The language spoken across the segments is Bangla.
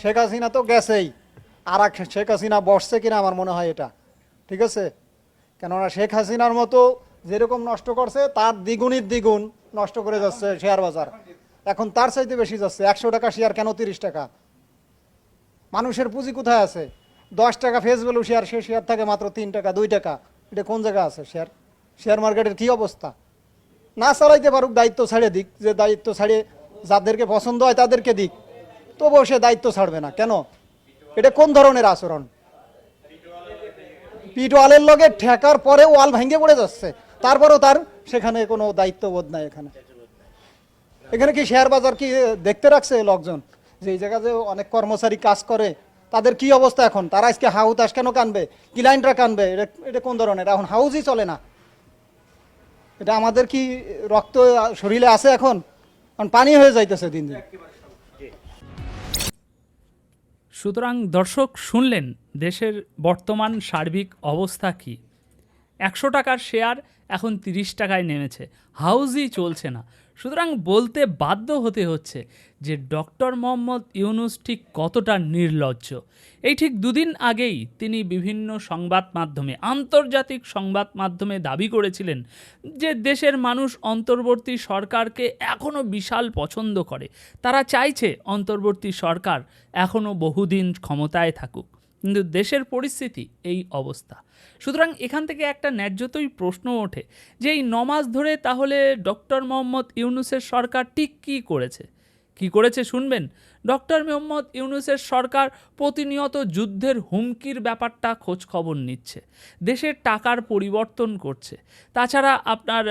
শেখ হাসিনা তো গেছেই। আর এক শেখ হাসিনা বসছে কিনা আমার মনে হয় এটা। ঠিক আছে? কেননা শেখ হাসিনার মতো যেরকম নষ্ট করছে, তার দ্বিগুণিত দ্বিগুণ নষ্ট করে যাচ্ছে শেয়ার বাজার। এখন তার চাইতে বেশি যাচ্ছে। একশো টাকা শেয়ার কেন তিরিশ টাকা? মানুষের পুঁজি কোথায় আছে? দশ টাকা ফেস ভ্যালু শেয়ার সে শেয়ার থাকে মাত্র তিন টাকা, দুই টাকা। এটা কোন জায়গায় আছে শেয়ার শেয়ার মার্কেটের কি অবস্থা? না চালাইতে পারুক, দায়িত্ব ছাড়ে দিক। যে দায়িত্ব ছাড়ে যাদেরকে পছন্দ হয় তাদেরকে দিক। তবুও সে দায়িত্ব ছাড়বে না। কেন? এটা কোন ধরনের আচরণ? পিট ওয়ালের লগে ঠেকার পরে ওয়াল ভেঙে পড়ে যাচ্ছে। তারপরেও তার সেখানে কোনো দায়িত্ববোধ নাই এখানে। এখানে কি শেয়ার বাজার কি দেখতে রাখছে লোকজন? যে এই জায়গায় যে অনেক কর্মচারী কাজ করে, তাদের কি অবস্থা এখন? তারা আজকে হাউতাস কেন কানবে? ক্লায়েন্টরা কানবে? এটা এটা কোন ধরনের? এখন হাউজই চলে না। এটা আমাদের কি রক্ত শরীরে আছে এখন? কারণ পানি হয়ে যাইতেছে দিন দিন। সুতরাং দর্শক, শুনলেন দেশের বর্তমান সার্বিক অবস্থা কি? একশো টাকার শেয়ার এখন তিরিশ টাকায় নেমেছে। হাউজই চলছে না। সুতরাং বলতে বাধ্য হতে হচ্ছে যে ডক্টর মোহাম্মদ ইউনুস ঠিক কতটা নির্লজ্জ। এই ঠিক দুদিন আগেই তিনি বিভিন্ন সংবাদ মাধ্যমে, আন্তর্জাতিক সংবাদ মাধ্যমে দাবি করেছিলেন যে দেশের মানুষ অন্তর্বর্তী সরকারকে এখনও বিশাল পছন্দ করে। তারা চাইছে অন্তর্বর্তী সরকার এখনও বহুদিন ক্ষমতায় থাকুক। কিন্তু দেশের পরিস্থিতি এই অবস্থা। সুতরাং এখান থেকে একটা ন্যায্যতই প্রশ্ন ওঠে যে এই নমাস ধরে তাহলে ডক্টর মোহাম্মদ ইউনুসের সরকার ঠিক কী করেছে? কি করেছে শুনবেন? ডক্টর মোহাম্মদ ইউনুসের সরকার প্রতিনিয়ত যুদ্ধের হুমকির ব্যাপারটা খোঁজ খবর নিচ্ছে। দেশের টাকার পরিবর্তন করছে। তাছাড়া আপনার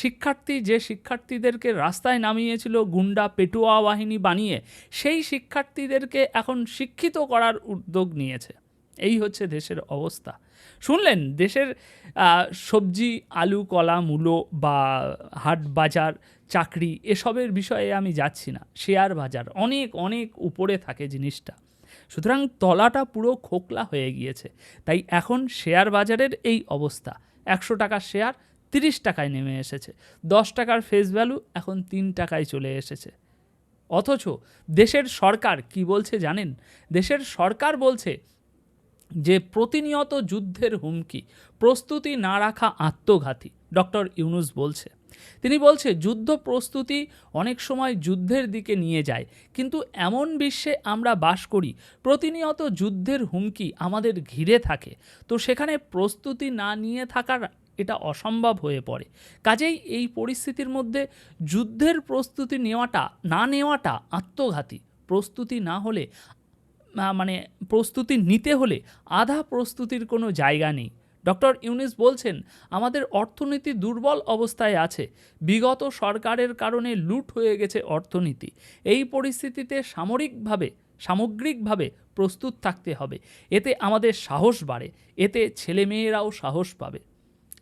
শিক্ষার্থী, যে শিক্ষার্থীদেরকে রাস্তায় নামিয়েছিল গুন্ডা পেটুয়া বাহিনী বানিয়ে, সেই শিক্ষার্থীদেরকে এখন শিক্ষিত করার উদ্যোগ নিয়েছে। এই হচ্ছে দেশের অবস্থা। শুনলেন? দেশের সবজি, আলু, কলা, মূলো বা হাট বাজার, চাকরি এসবের বিষয়ে আমি যাচ্ছি না। শেয়ার বাজার অনেক অনেক উপরে থাকে জিনিসটা। সুতরাং তলাটা পুরো খোকলা হয়ে গিয়েছে। তাই এখন শেয়ার বাজারের এই অবস্থা। একশো টাকার শেয়ার তিরিশ টাকায় নেমে এসেছে। দশ টাকার ফেস ভ্যালু এখন তিন টাকায় চলে এসেছে। অথচ দেশের সরকার কি বলছে জানেন? দেশের সরকার বলছে যে প্রতিনিয়ত যুদ্ধের হুমকি, প্রস্তুতি না রাখা আত্মঘাতী, ডক্টর ইউনুস বলছে। তিনি বলছে, যুদ্ধ প্রস্তুতি অনেক সময় যুদ্ধের দিকে নিয়ে যায়, কিন্তু এমন বিশ্বে আমরা বাস করি, প্রতিনিয়ত যুদ্ধের হুমকি আমাদের ঘিরে থাকে। তো সেখানে প্রস্তুতি না নিয়ে থাকার এটা অসম্ভব হয়ে পড়ে। কাজেই এই পরিস্থিতির মধ্যে যুদ্ধের প্রস্তুতি নেওয়াটা, না নেওয়াটা আত্মঘাতী। প্রস্তুতি না হলে মানে প্রস্তুতি নিতে হলে আধা প্রস্তুতির কোনো জায়গা নেই। ডক্টর ইউনিস বলছেন, আমাদের অর্থনীতি দুর্বল অবস্থায় আছে। বিগত সরকারের কারণে লুট হয়ে গেছে অর্থনীতি। এই পরিস্থিতিতে সামরিকভাবে, সামগ্রিকভাবে প্রস্তুত থাকতে হবে। এতে আমাদের সাহস বাড়ে, এতে ছেলেমেয়েরাও সাহস পাবে।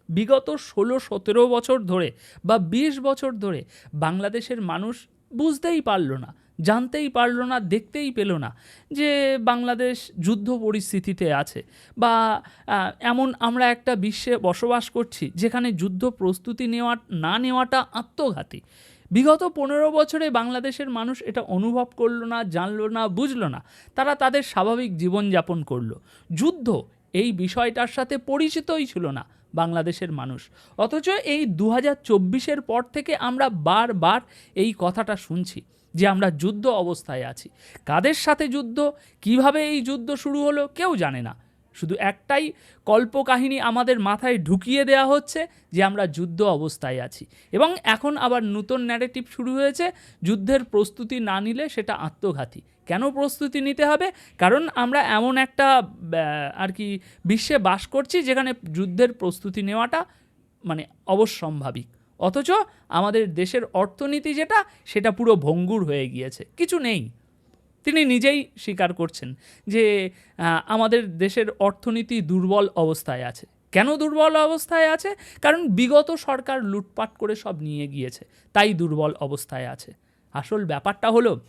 বিগত ষোলো সতেরো বছর ধরে বা বিশ বছর ধরে বাংলাদেশের মানুষ বুঝতেই পারল না জানতেই পারল না, দেখতেই পেল না যে বাংলাদেশ যুদ্ধ পরিস্থিতিতে আছে বা এমন আমরা একটা বিশ্বে বসবাস করছি যেখানে যুদ্ধ প্রস্তুতি নেওয়া না নেওয়াটা আত্মঘাতী। বিগত পনেরো বছরে বাংলাদেশের মানুষ এটা অনুভব করল না, জানলো না, বুঝলো না। তারা তাদের স্বাভাবিক জীবনযাপন করল। যুদ্ধ এই বিষয়টার সাথে পরিচিতই ছিল না বাংলাদেশের মানুষ। অথচ এই দু হাজার পর থেকে আমরা বারবার এই কথাটা শুনছি। যে আমরা যুদ্ধ অবস্থায় আছি। কাদের সাথে যুদ্ধ? কীভাবে এই যুদ্ধ শুরু হলো? কেউ জানে না। শুধু একটাই কল্পকাহিনী আমাদের মাথায় ঢুকিয়ে দেওয়া হচ্ছে যে আমরা যুদ্ধ অবস্থায় আছি। এবং এখন আবার নতুন ন্যারেটিভ শুরু হয়েছে, যুদ্ধের প্রস্তুতি না নিলে সেটা আত্মঘাতী। কেন প্রস্তুতি নিতে হবে? কারণ আমরা এমন একটা আর কি, বিশ্বে বাস করছি যেখানে যুদ্ধের প্রস্তুতি নেওয়াটা মানে অবশ্যম্ভাবী। অথচ আমাদের দেশের অর্থনীতি যেটা, সেটা পুরো ভঙ্গুর হয়ে গিয়েছে। কিছু নেই। তিনি নিজেই স্বীকার করছেন যে আমাদের দেশের অর্থনীতি দুর্বল অবস্থায় আছে। কেন দুর্বল অবস্থায় আছে? কারণ বিগত সরকার লুটপাট করে সব নিয়ে গিয়েছে। তাই দুর্বল অবস্থায় আছে। আসল ব্যাপারটা হলো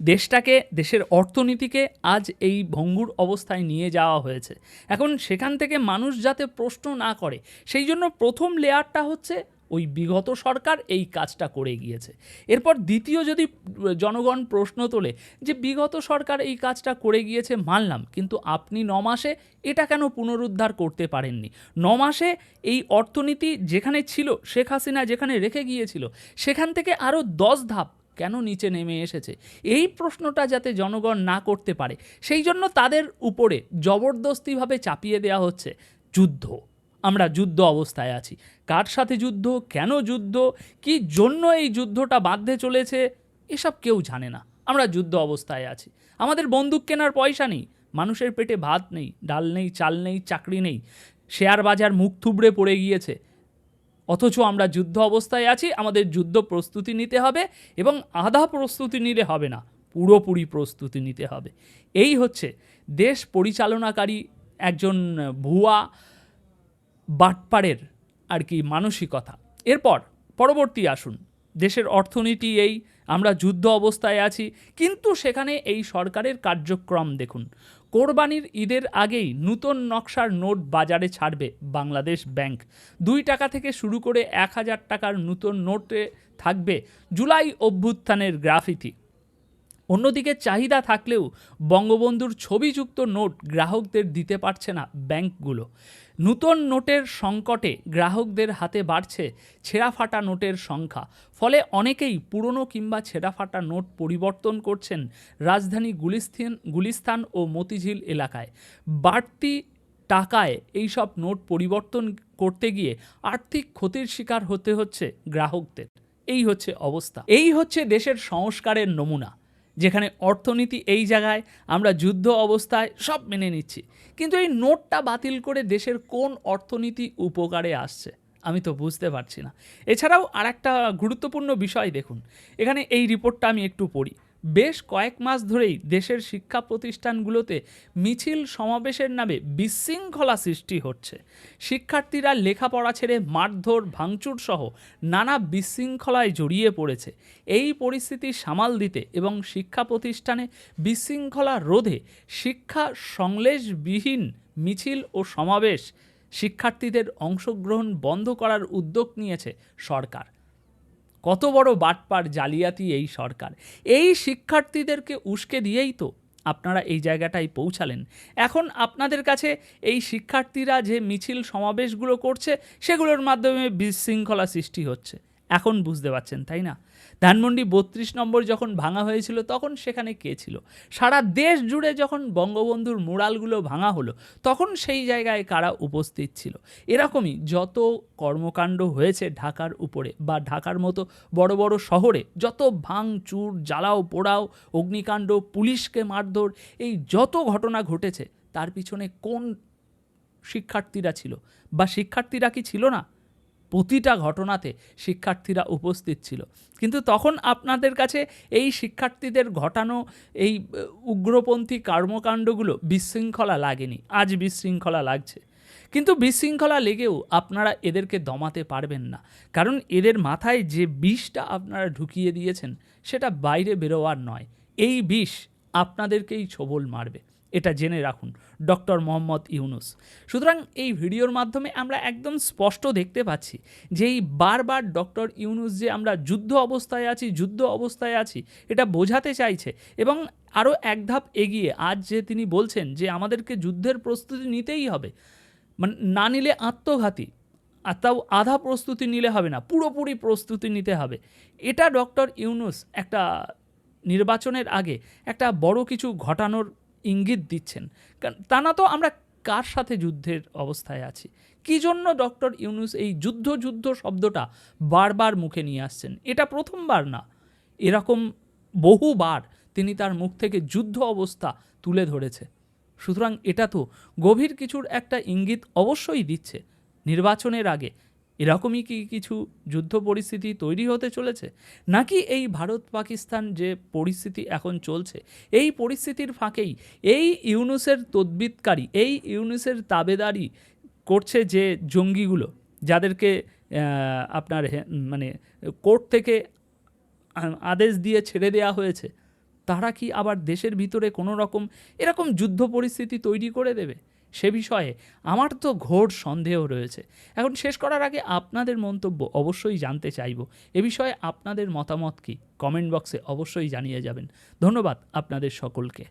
দেশটাকে, দেশের অর্থনীতিকে আজ এই ভঙ্গুর অবস্থায় নিয়ে যাওয়া হয়েছে। এখন সেখান থেকে মানুষ যাতে প্রশ্ন না করে, সেই জন্য প্রথম লেয়ারটা হচ্ছে ওই বিগত সরকার এই কাজটা করে গিয়েছে। এরপর দ্বিতীয় যদি জনগণ প্রশ্ন তোলে যে বিগত সরকার এই কাজটা করে গিয়েছে, মানলাম, কিন্তু আপনি ন মাসে এটা কেন পুনরুদ্ধার করতে পারেননি? ন মাসে এই অর্থনীতি যেখানে ছিল, শেখ হাসিনা যেখানে রেখে গিয়েছিল, সেখান থেকে আরও দশ ধাপ কেন নিচে নেমে এসেছে? এই প্রশ্নটা যাতে জনগণ না করতে পারে, সেই জন্য তাদের উপরে জবরদস্তিভাবে চাপিয়ে দেওয়া হচ্ছে যুদ্ধ। আমরা যুদ্ধ অবস্থায় আছি। কার সাথে যুদ্ধ? কেন যুদ্ধ? কি জন্য এই যুদ্ধটা বাঁধতে চলেছে? এসব কেউ জানে না। আমরা যুদ্ধ অবস্থায় আছি। আমাদের বন্দুক কেনার পয়সা নেই। মানুষের পেটে ভাত নেই, ডাল নেই, চাল নেই, চাকরি নেই। শেয়ার বাজার মুখ থুবড়ে পড়ে গিয়েছে। অথচ আমরা যুদ্ধ অবস্থায় আছি, আমাদের যুদ্ধ প্রস্তুতি নিতে হবে এবং আধা প্রস্তুতি নিলে হবে না, পুরোপুরি প্রস্তুতি নিতে হবে। এই হচ্ছে দেশ পরিচালনাকারী একজন ভুয়া বাটপাড়ের আর কি মানসিকতা। এরপর পরবর্তী আসুন, দেশের অর্থনীতি এই, আমরা যুদ্ধ অবস্থায় আছি, কিন্তু সেখানে এই সরকারের কার্যক্রম দেখুন। কোরবানির ঈদের আগেই নূতন নকশার নোট বাজারে ছাড়বে বাংলাদেশ ব্যাংক। দুই টাকা থেকে শুরু করে এক হাজার টাকার নূতন নোটে থাকবে জুলাই অভ্যুত্থানের গ্রাফিতি। অন্যদিকে চাহিদা থাকলেও বঙ্গবন্ধুর ছবিযুক্ত নোট গ্রাহকদের দিতে পারছে না ব্যাংকগুলো। নূতন নোটের সংকটে গ্রাহকদের হাতে বাড়ছে ছেঁড়া ফাটা নোটের সংখ্যা। ফলে অনেকেই পুরনো কিংবা ছেঁড়া ফাটা নোট পরিবর্তন করছেন রাজধানী গুলিস্থান গুলিস্তান ও মতিঝিল এলাকায়। বাড়তি টাকায় এইসব নোট পরিবর্তন করতে গিয়ে আর্থিক ক্ষতির শিকার হতে হচ্ছে গ্রাহকদের। এই হচ্ছে অবস্থা। এই হচ্ছে দেশের সংস্কারের নমুনা। যেখানে অর্থনীতি এই জায়গায়, আমরা যুদ্ধ অবস্থায় সব মেনে নিচ্ছি। কিন্তু এই নোটটা বাতিল করে দেশের কোন অর্থনীতি উপকারে আসছে, আমি তো বুঝতে পারছি না। এছাড়াও আর একটা গুরুত্বপূর্ণ বিষয় দেখুন। এখানে এই রিপোর্টটা আমি একটু পড়ি। বেশ কয়েক মাস ধরেই দেশের শিক্ষা প্রতিষ্ঠানগুলোতে মিছিল সমাবেশের নামে বিশৃঙ্খলা সৃষ্টি হচ্ছে। শিক্ষার্থীরা লেখাপড়া ছেড়ে মারধর, ভাঙচুর সহ নানা বিশৃঙ্খলায় জড়িয়ে পড়েছে। এই পরিস্থিতি সামাল দিতে এবং শিক্ষা প্রতিষ্ঠানে বিশৃঙ্খলা রোধে শিক্ষা সংশ্লেষবিহীন মিছিল ও সমাবেশ শিক্ষার্থীদের অংশগ্রহণ বন্ধ করার উদ্যোগ নিয়েছে সরকার। কত বড় বাটপার জালিয়াতি এই সরকার। এই শিক্ষার্থীদেরকে উস্কে দিয়েই তো আপনারা এই জায়গাটায় পৌঁছালেন। এখন আপনাদের কাছে এই শিক্ষার্থীরা যে মিছিল সমাবেশগুলো করছে, সেগুলোর মাধ্যমে বিশৃঙ্খলা সৃষ্টি হচ্ছে। এখন বুঝতে পারছেন, তাই না? ধানমন্ডি বত্রিশ নম্বর যখন ভাঙা হয়েছিল, তখন সেখানে কে ছিল? সারা দেশ জুড়ে যখন বঙ্গবন্ধুর মুরালগুলো ভাঙা হলো, তখন সেই জায়গায় কারা উপস্থিত ছিল? এরকমই যত কর্মকাণ্ড হয়েছে ঢাকার উপরে বা ঢাকার মতো বড় বড় শহরে, যত ভাঙচুর, জ্বালাও পোড়াও, অগ্নিকাণ্ড, পুলিশকে মারধর, এই যত ঘটনা ঘটেছে, তার পিছনে কোন শিক্ষার্থীরা ছিল? বা শিক্ষার্থীরা কি ছিল না? প্রতিটা ঘটনাতে শিক্ষার্থীরা উপস্থিত ছিল। কিন্তু তখন আপনাদের কাছে এই শিক্ষার্থীদের ঘটানো এই উগ্রপন্থী কর্মকাণ্ডগুলো বিশৃঙ্খলা লাগেনি, আজ বিশৃঙ্খলা লাগছে। কিন্তু বিশৃঙ্খলা লেগেও আপনারা এদেরকে দমাতে পারবেন না। কারণ এদের মাথায় যে বিষটা আপনারা ঢুকিয়ে দিয়েছেন, সেটা বাইরে বেরোয়ার নয়। এই বিষ আপনাদেরকেই ছোবল মারবে। এটা জেনে রাখুন, ডক্টর মোহাম্মদ ইউনুস। সুতরাং এই ভিডিওর মাধ্যমে আমরা একদম স্পষ্ট দেখতে পাচ্ছি যে এই বারবার ডক্টর ইউনুস যে আমরা যুদ্ধ অবস্থায় আছি, যুদ্ধ অবস্থায় আছি, এটা বোঝাতে চাইছে এবং আরও এক ধাপ এগিয়ে আজ যে তিনি বলছেন যে আমাদেরকে যুদ্ধের প্রস্তুতি নিতেই হবে মানে না নিলে আত্মঘাতী, আর তাও আধা প্রস্তুতি নিলে হবে না, পুরোপুরি প্রস্তুতি নিতে হবে। এটা ডক্টর ইউনুস একটা নির্বাচনের আগে একটা বড় কিছু ঘটানোর ইঙ্গিত দিচ্ছেন। কারণ তা না তো আমরা কার সাথে যুদ্ধের অবস্থায় আছি? কী জন্য ডক্টর ইউনুস এই যুদ্ধ যুদ্ধ শব্দটা বারবার মুখে নিয়ে আসছেন? এটা প্রথমবার না। এরকম বহুবার তিনি তার মুখ থেকে যুদ্ধ অবস্থা তুলে ধরেছে। সুতরাং এটা তো গভীর কিছুর একটা ইঙ্গিত অবশ্যই দিচ্ছে। নির্বাচনের আগে এরকমই কি কিছু যুদ্ধ পরিস্থিতি তৈরি হতে চলেছে? নাকি এই ভারত পাকিস্তান যে পরিস্থিতি এখন চলছে, এই পরিস্থিতির ফাঁকেই এই ইউনুসের তদ্বিতকারী এই ইউনুসের তাবেদারি করছে যে জঙ্গিগুলো, যাদেরকে আপনার মানে কোর্ট থেকে আদেশ দিয়ে ছেড়ে দেওয়া হয়েছে, তারা কি আবার দেশের ভিতরে কোনো রকম এরকম যুদ্ধ পরিস্থিতি তৈরি করে দেবে? সে বিষয়ে আমার তো ঘোর সন্দেহ রয়েছে। এখন শেষ করার আগে আপনাদের মন্তব্য অবশ্যই জানতে চাইব। এ বিষয়ে আপনাদের মতামত কি? কমেন্ট বক্সে অবশ্যই জানিয়ে যাবেন। ধন্যবাদ আপনাদের সকলকে।